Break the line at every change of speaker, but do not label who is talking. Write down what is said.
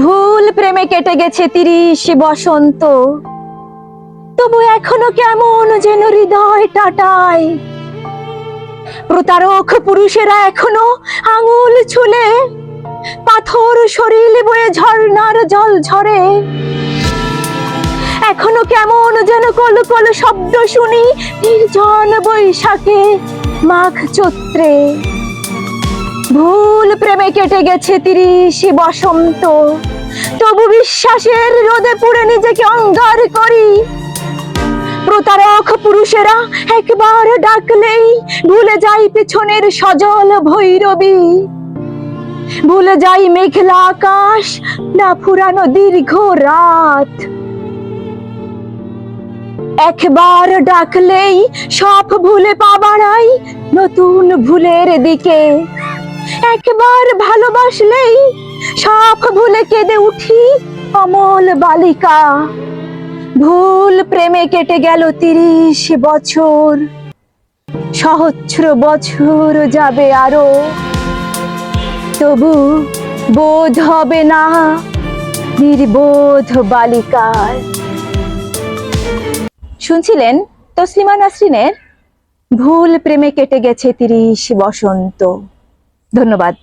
ভুল প্রেমে কেটে গেছে তিরিশ বসন্ত। তবু এখনও কেমন যেন হৃদয় টাটায়। প্রতারক পুরুষেরা এখনও আঙুল ছুলে, পাথর শরীর বয়ে ঝর্ণার জল ঝরে। এখনও কেমন যেন কল কল শব্দ শুনি, নির্জন বৈশাখে মাঘ চৈত্রে। ভুল প্রেমে কেটে গেছে তিরিশ বসন্ত। তবু বিশ্বাসের রোদে পুড়ে নিজেকে অঙ্গার করি। প্রতারক পুরুষেরা একবার ডাকলেই ভুলে যাই পেছনের সজল ভৈরবী। ভুলে যাই মেঘলা আকাশ, না ফুরানো দীর্ঘ রাত। একবার ডাকলেই সব ভুলে পা বাড়াই নতুন ভুলের দিকে। একবার ভালোবাসলেই সব ভুলে কেঁদে উঠি অমল বালিকা। ভুল প্রেমে কেটে গেল তিরিশ বছর, সহস্র বছর যাবে আরও। তবু বোধ হবে না নির্বোধ বালিকার শুনছিলেন তসলিমা নাসরিনের? ভুল প্রেমে কেটে গেছে তিরিশ বসন্ত। ধন্যবাদ।